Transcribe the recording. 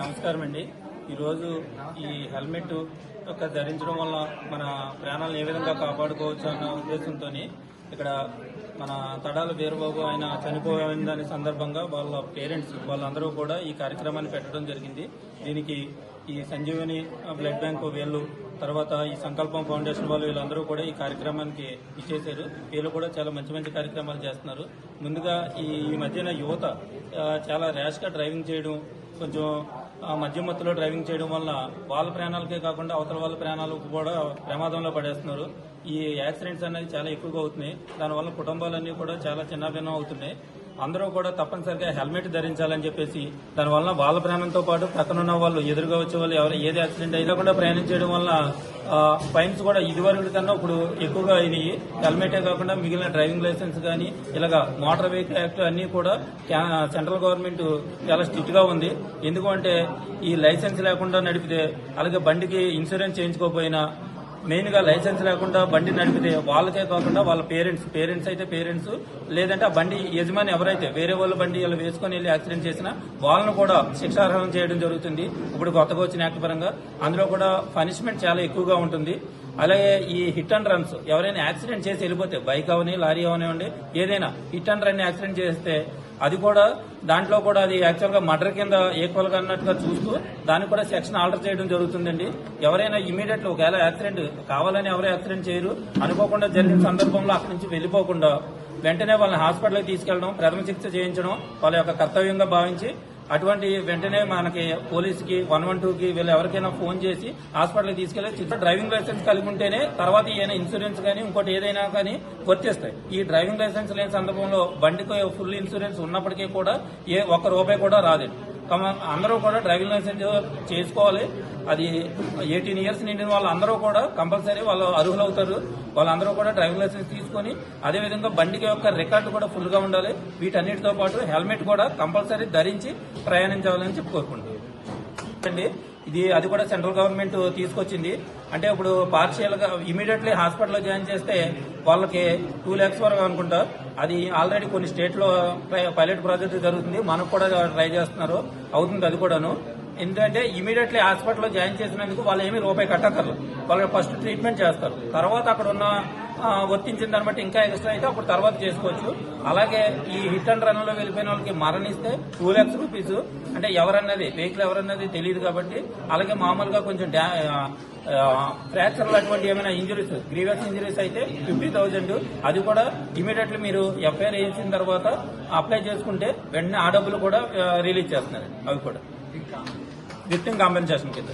నమస్కారం అండి. ఈరోజు ఈ హెల్మెట్ యొక్క ధరించడం వల్ల మన ప్రాణాలను ఏ విధంగా కాపాడుకోవచ్చు అన్న ఉద్దేశంతో ఇక్కడ మన తడాల వీరబాబు ఆయన చనిపోయిన దాని సందర్భంగా వాళ్ళ పేరెంట్స్ వాళ్ళందరూ కూడా ఈ కార్యక్రమాన్ని పెట్టడం జరిగింది. దీనికి ఈ సంజీవని బ్లడ్ బ్యాంక్ వీళ్ళు తర్వాత ఈ సంకల్పం ఫౌండేషన్ వాళ్ళు వీళ్ళందరూ కూడా ఈ కార్యక్రమానికి ఇచ్చేశారు. వీళ్ళు కూడా చాలా మంచి మంచి కార్యక్రమాలు చేస్తున్నారు. ముందుగా ఈ ఈ మధ్యన యువత చాలా ర్యాష్గా డ్రైవింగ్ చేయడం కొంచెం మద్యం మత్తులో డ్రైవింగ్ చేయడం వల్ల వాళ్ళ ప్రాణాలకే కాకుండా అవతల వాళ్ళ ప్రాణాలకు కూడా ప్రమాదంలో పడేస్తున్నారు. ఈ యాక్సిడెంట్స్ అనేది చాలా ఎక్కువగా అవుతున్నాయి. దానివల్ల కుటుంబాలన్నీ కూడా చాలా చిన్నభిన్నం అవుతున్నాయి. అందరూ కూడా తప్పనిసరిగా హెల్మెట్ ధరించాలని చెప్పేసి దానివల్ల వాళ్ళ ప్రాణంతో పాటు పక్కనున్న వాళ్ళు ఎదురుగా వచ్చే వాళ్ళు ఎవరు ఏది యాక్సిడెంట్ అయినా కూడా ప్రయాణం చేయడం వల్ల ఫైన్స్ కూడా ఇదివరకు కన్నా ఇప్పుడు ఎక్కువగా అయినాయి హెల్మెటే కాకుండా మిగిలిన డ్రైవింగ్ లైసెన్స్ కానీ ఇలాగా మోటార్ వెహికల్ యాక్ట్ అన్ని కూడా సెంట్రల్ గవర్నమెంట్ చాలా స్ట్రిక్ట్గా ఉంది ఎందుకంటే ఈ లైసెన్స్ లేకుండా నడిపితే అలాగే బండికి ఇన్సూరెన్స్ చేయించుకోకపోయినా మెయిన్గా లైసెన్స్ లేకుండా బండి నడిపితే వాళ్ళకే కాకుండా వాళ్ళ పేరెంట్స్ పేరెంట్స్ అయితే పేరెంట్స్ లేదంటే ఆ బండి యజమాని ఎవరైతే వేరే వాళ్ళ బండి ఇలా వేసుకొని వెళ్ళి యాక్సిడెంట్ చేసినా వాళ్ళను కూడా శిక్షార్హం చేయడం జరుగుతుంది. ఇప్పుడు కొత్తగా వచ్చిన యాక్ట్ పరంగా అందులో కూడా పనిష్మెంట్ చాలా ఎక్కువగా ఉంటుంది. అలాగే ఈ హిట్ అండ్ రన్స్ ఎవరైనా యాక్సిడెంట్ చేసి వెళ్ళిపోతే బైక్ అవని లారీ అవనివ్వండి ఏదైనా హిట్ అండ్ రన్ యాక్సిడెంట్ చేస్తే అది కూడా దాంట్లో కూడా అది యాక్చువల్గా మర్డర్ కింద ఈక్వల్గా అన్నట్టుగా చూస్తూ దానికి కూడా సెక్షన్ ఆల్టర్ చేయడం జరుగుతుందండి. ఎవరైనా ఇమీడియట్ ఒకవేళ యాక్సిడెంట్ కావాలని ఎవరు యాక్సిడెంట్ చేయరు. అనుకోకుండా జరిగిన సందర్భంలో అక్కడి నుంచి వెళ్ళిపోకుండా వెంటనే వాళ్ళని హాస్పిటల్కి తీసుకెళ్ళడం ప్రథమ చికిత్స చేయించడం వాళ్ళ యొక్క కర్తవ్యంగా భావించి అటువంటి వెంటనే మనకి పోలీసుకి వన్ వన్ టూకి వీళ్ళు ఎవరికైనా ఫోన్ చేసి హాస్పిటల్కి తీసుకెళ్ళి చిత్ర డ్రైవింగ్ లైసెన్స్ కలిగి ఉంటేనే తర్వాత ఏదైనా ఇన్సూరెన్స్ కానీ ఇంకోటి ఏదైనా కానీ వర్తిస్తాయి ఈ డ్రైవింగ్ లైసెన్స్ లేని సందర్భంలో బండికి ఫుల్ ఇన్సూరెన్స్ ఉన్నప్పటికీ కూడా ఏ ఒక్క రూపాయి కూడా రాదండి. అందరూ కూడా డ్రైవింగ్ లైసెన్స్ చేసుకోవాలి. అది ఎయిటీన్ ఇయర్స్ నిండిన వాళ్ళందరూ కూడా కంపల్సరీ వాళ్ళు అర్హులు అవుతారు వాళ్ళందరూ కూడా డ్రైవింగ్ లైసెన్స్ తీసుకొని అదేవిధంగా బండికి యొక్క రికార్డు కూడా ఫుల్గా ఉండాలి. వీటన్నిటితో పాటు హెల్మెట్ కూడా కంపల్సరీ ధరించి ప్రయాణించాలని చెప్పి కోరుకుంటున్నాను. అండి ఇది అది కూడా సెంట్రల్ గవర్నమెంట్ తీసుకొచ్చింది. అంటే ఇప్పుడు పార్షియల్గా ఇమీడియట్లీ హాస్పిటల్లో జాయిన్ చేస్తే వాళ్ళకి టూ ల్యాక్స్ వరకు అనుకుంటా. అది ఆల్రెడీ కొన్ని స్టేట్లో పైలట్ ప్రాజెక్ట్ జరుగుతుంది. మనకు కూడా ట్రై చేస్తున్నారు. అవుతుంది అది కూడాను. ఎందుకంటే ఇమీడియట్లీ హాస్పిటల్లో జాయిన్ చేసినందుకు వాళ్ళు ఏమీ రూపాయి కట్టక్కర్లేదు. వాళ్ళకి ఫస్ట్ ట్రీట్మెంట్ చేస్తారు. తర్వాత అక్కడ ఉన్న వర్తించిన దాన్ని బట్టి ఇంకా ఎక్స్ట్రా అయితే అప్పుడు తర్వాత చేసుకోవచ్చు. అలాగే ఈ హిట్ అండ్ రన్లో వెళ్ళిపోయిన వాళ్ళకి మరణిస్తే టూ ల్యాక్స్ రూపీస్ అంటే ఎవరన్నది వెహికల్ ఎవరన్నది తెలియదు కాబట్టి అలాగే మామూలుగా కొంచెం ఫ్రాక్చర్ అటువంటి ఏమైనా ఇంజరీస్ గ్రీవెస్ ఇంజరీస్ అయితే ఫిఫ్టీ థౌజండ్ అది కూడా ఇమీడియట్లీ మీరు ఎఫ్ఐఆర్ వేసిన తర్వాత అప్లై చేసుకుంటే వెంటనే ఆ డబ్బులు కూడా రిలీజ్ చేస్తున్నారు. అవి కూడా. విక్టిమ్ కాంపెన్సేషన్ కింద.